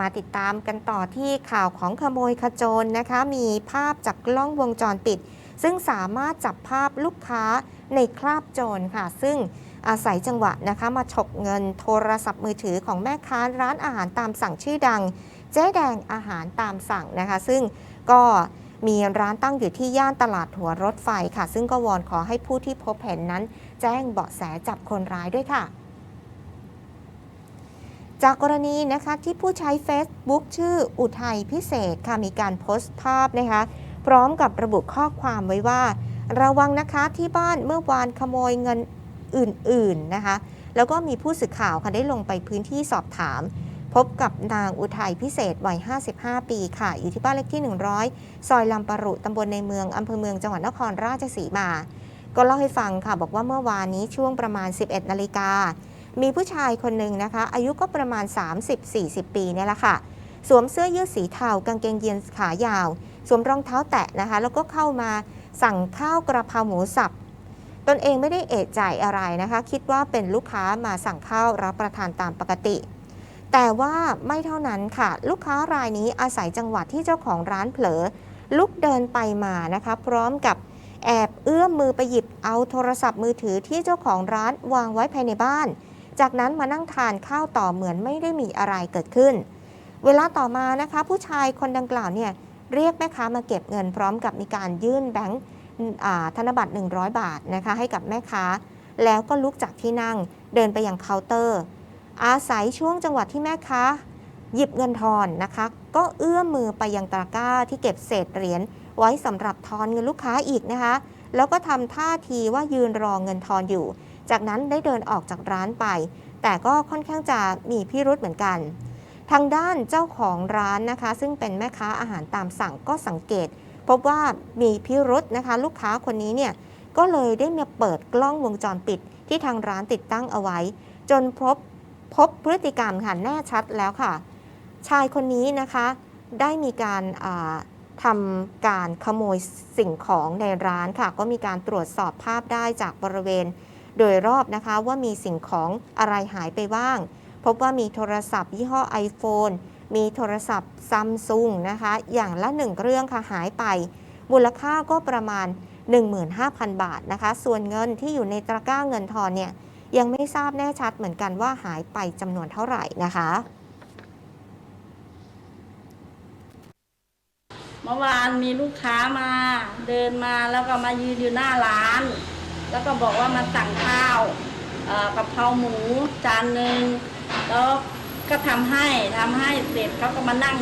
มาติดตามกันต่อที่ข่าวของขโมยขโจรนะคะ มีภาพจากกล้องวงจรปิด ซึ่งสามารถจับภาพลูกค้าในคราบโจรค่ะ ซึ่งอาศัยจังหวะนะคะมาฉกเงินโทรศัพท์มือถือของแม่ค้าร้านอาหารตามสั่งชื่อดัง เจ๊แดงอาหารตามสั่งนะคะ ซึ่งก็มีร้านตั้งอยู่ที่ย่านตลาดหัวรถไฟค่ะ ซึ่งก็วอนขอให้ผู้ที่พบเห็นนั้น แจ้งเบาะแสจับคนร้ายด้วยค่ะ จากกรณีนะคะที่ผู้ใช้ Facebook ชื่ออุทัยพิเศษค่ะมีการโพสต์ภาพนะคะ พร้อมกับระบุข้อความไว้ว่า ระวังนะคะที่บ้านเมื่อวานขโมยเงินอื่นๆนะคะ แล้วก็มีผู้สื่อข่าวค่ะได้ลงไปพื้นที่สอบถาม พบกับนางอุทัยพิเศษวัย 55 ปีค่ะ อยู่ที่บ้านเลขที่ 100 ซอยลำปะรุตำบลในเมืองอำเภอเมืองจังหวัดนครราชสีมา ก็เล่าให้ฟังค่ะบอกว่าเมื่อวานนี้ช่วงประมาณ 11 นาฬิกา มีผู้ชายคนหนึ่งนะคะ อายุก็ประมาณ 30-40 ปีเนี่ยแหละค่ะ สวมเสื้อยืดสีเทากางเกงยีนขายาว สวมรองเท้าแตะนะคะ แล้วก็เข้ามาสั่งข้าวกระเพราหมูสับ ตนเองไม่ได้เอะใจอะไรนะคะ คิดว่าเป็นลูกค้ามาสั่งข้าวรับประทานตามปกติ แต่ว่าไม่เท่านั้นค่ะ ลูกค้ารายนี้อาศัยจังหวะที่เจ้าของร้านเผลอ ลุกเดินไปมานะคะ พร้อมกับแอบเอื้อมมือไปหยิบเอาโทรศัพท์มือถือที่เจ้าของร้านวางไว้ภายในบ้าน จากนั้นมานั่งทานข้าวต่อเหมือนไม่ได้มีอะไรเกิดขึ้น เวลาต่อมานะคะ ผู้ชายคนดังกล่าวเนี่ยเรียกแม่ค้ามาเก็บเงินพร้อมกับมีการยื่นแบงค์ธนบัตร 100 บาทนะคะให้กับแม่ค้า แล้วก็ลุกจากที่นั่งเดินไปยังเคาน์เตอร์ อาศัยช่วงจังหวะที่แม่ค้า หยิบเงินทอนนะคะ ก็เอื้อมมือไปยังตะกร้าที่เก็บเศษเหรียญไว้สำหรับทอนเงินลูกค้าอีกนะคะ แล้วก็ทำท่าทีว่ายืนรอเงินทอนอยู่ จากนั้นได้เดินออกจากร้านไป แต่ก็ค่อนข้างจะมีพิรุธเหมือนกัน ทางด้านเจ้าของร้านนะคะ ซึ่งเป็นแม่ค้าอาหารตามสั่งก็สังเกต พบว่ามีพิรุธนะคะ ลูกค้าคนนี้เนี่ยก็เลยได้มาเปิดกล้องวงจรปิดที่ทางร้านติดตั้งเอาไว้ จนพบพบพฤติกรรมค่ะแน่ชัดแล้วค่ะ ชายคนนี้นะคะได้มีการทำการขโมยสิ่งของในร้านค่ะ ก็มีการตรวจสอบภาพได้จากบริเวณ โดยรอบนะคะว่ามีสิ่งของอะไรหายไปบ้าง พบว่ามีโทรศัพท์ ยี่ห้อ iPhone มีโทรศัพท์ซัมซุงนะคะ อย่างละหนึ่งเครื่องค่ะหายไป มูลค่าก็ประมาณ 15,000 บาทนะคะ ส่วนเงินที่อยู่ในตะกร้าเงินทอนเนี่ยยังไม่ทราบแน่ชัดเหมือนกันว่าหายไปจำนวนเท่าไหร่นะคะ เมื่อวานมีลูกค้ามาเดินมาแล้วก็มายืนอยู่หน้าร้าน แล้วก็บอกว่ามาสั่งข้าวกะเพราหมูจานหนึ่งแล้วก็ทำให้ทำให้เสร็จเขาก็มานั่ง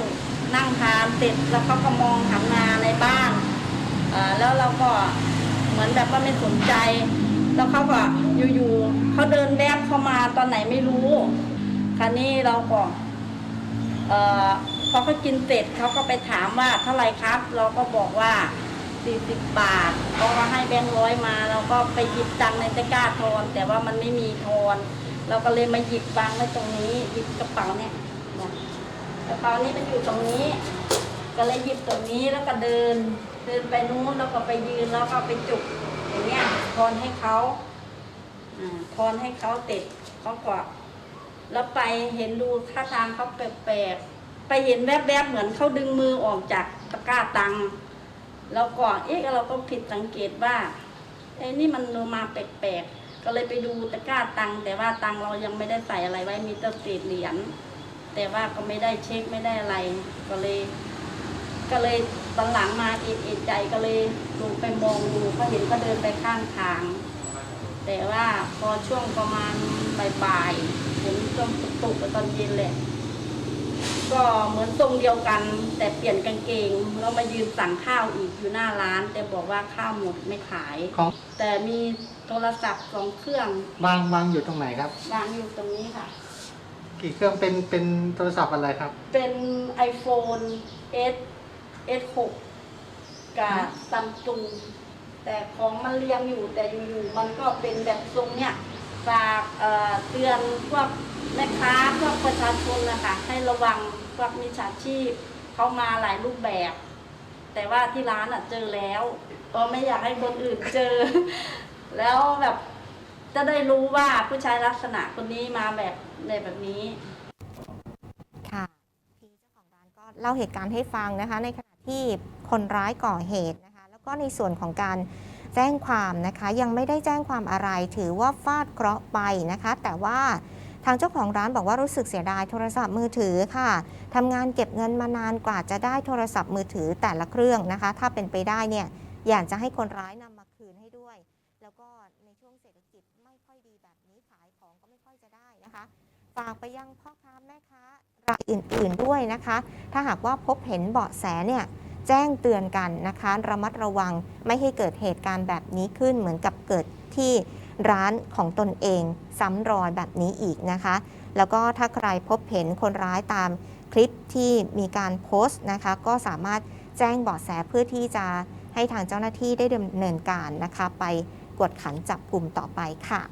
นั่งทานเสร็จแล้วเขาก็มองทำงานในบ้านแล้วเราก็เหมือนแบบว่าไม่สนใจ แล้วเขาก็อยู่ๆเขาเดินแวบเข้ามาตอนไหนไม่รู้คราวนี้เราก็เออพอเขากินเสร็จเขาก็ไปถามว่าเท่าไรครับ เราก็บอกว่า 40บบาทเขาก็ให้แบงค์ร้อยมาเราก็ไปหยิบตังค์ในตะกร้าทอน แต่ว่ามันไม่มีทอน เราก็เลยมาหยิบวางไว้ตรงนี้หยิบกระเป๋าเนี่ยกระเป๋านี้มันอยู่ตรงนี้ ก็เลยหยิบตรงนี้แล้วก็เดิน เดินไปนู้นแล้วก็ไปยืนแล้วก็ไปจุกอย่างเงี้ยทอนให้เขาอทอนให้เขาเสร็จเขาก็แล้วไปเห็นดูท่าทางเขาแปลกๆไปเห็นแวบๆเหมือนเขาดึงมือออกจากตะกร้าตังค์ แล้วก็เอ๊ะเราก็ผิดสังเกตว่าไอ้นี่มันมาแปลกๆก็เลยไปดูตะกร้าตังแต่ว่าตังเรายังไม่ได้ใส่อะไรไว้มีแต่เศษเหรียญแต่ว่าก็ไม่ได้เช็คไม่ได้อะไร ก็เลย ก็เลยตอนหลังมาเอะเอะใจก็เลยดูไปมองดูก็เห็นก็เดินไปข้างทาง แต่ว่าพอช่วงประมาณบ่ายๆฝนช่วงตกๆตอนเย็นแหละ ก็เหมือนทรงเดียวกัน แต่เปลี่ยนกางเกงแล้วมายืนสั่งข้าวอีกอยู่หน้าร้าน แต่บอกว่าข้าวหมดไม่ขาย ของแต่มีโทรศัพท์สองเครื่องวางวางอยู่ตรงไหนครับ วางอยู่ตรงนี้ค่ะ กี่เครื่องเป็นเป็นโทรศัพท์อะไรครับ เป็น iPhone S S6 กับซัมซุงแต่ของมันเรียงอยู่แต่อยู่ๆมันก็เป็นแบบทรงเนี้ยฝากเอ่อเตือนพวกแม่ค้าพวกประชาชนนะคะให้ระวัง พวกมิจฉาชีพเขามาหลายรูปแบบ แต่ว่าที่ร้านอะเจอแล้วก็ไม่อยากให้คนอื่นเจอ แล้วแบบจะได้รู้ว่าผู้ชายลักษณะคนนี้มาแบบในแบบนี้ค่ะที่เล่าเหตุการณ์ให้ฟังนะคะ ในขณะที่คนร้ายก่อเหตุนะคะ แล้วก็ในส่วนของการแจ้งความนะคะ ยังไม่ได้แจ้งความอะไรถือว่าฟาดเคราะห์ไปนะคะ แต่ว่า ทางเจ้าของร้านบอกว่ารู้สึกเสียดายโทรศัพท์มือถือค่ะทำงานเก็บเงินมานานกว่าจะได้โทรศัพท์มือถือแต่ละเครื่องนะคะ ถ้าเป็นไปได้เนี่ยอยากจะให้คนร้ายนำมาคืนให้ด้วย แล้วก็ในช่วงเศรษฐกิจไม่ค่อยดีแบบนี้ขายของก็ไม่ค่อยจะได้นะคะฝากไปยังพ่อค้าแม่ค้ารายอื่น ๆด้วยนะคะ ถ้าหากว่าพบเห็นเบาะแสเนี่ยแจ้งเตือนกันนะคะ ระมัดระวังไม่ให้เกิดเหตุการณ์แบบนี้ขึ้นเหมือนกับเกิดที่ ร้านของตนเองซ้ำรอยแบบนี้อีกนะคะ แล้วก็ถ้าใครพบเห็นคนร้ายตามคลิปที่มีการโพสต์นะคะ ก็สามารถแจ้งเบาะแสเพื่อที่จะให้ทางเจ้าหน้าที่ได้ดำเนินการนะคะ ไปกวดขันจับกลุ่มต่อไปค่ะ